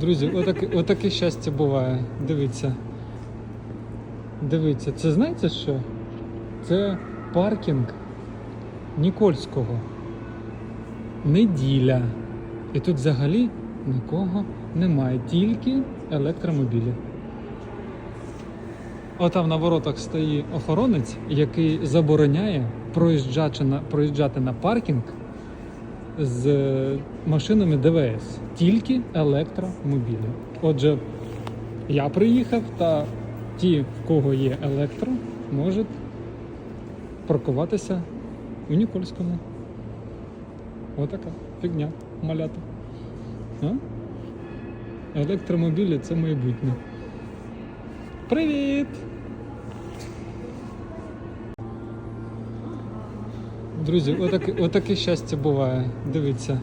Друзі, отаке, отаке щастя буває. Дивіться. Дивіться, це знаєте що? Це паркінг Нікольського. Неділя. І тут взагалі нікого немає, тільки електромобілі. Отам на воротах стоїть охоронець, який забороняє проїжджати на, проїжджати на паркінг з машинами ДВС, тільки електромобілі. Отже, я приїхав, та ті, в кого є електро, можуть паркуватися у Нікольському. Отака фігня малята. А? Електромобілі це майбутнє. Привіт! Друзі, отаке, отаке щастя буває. Дивіться.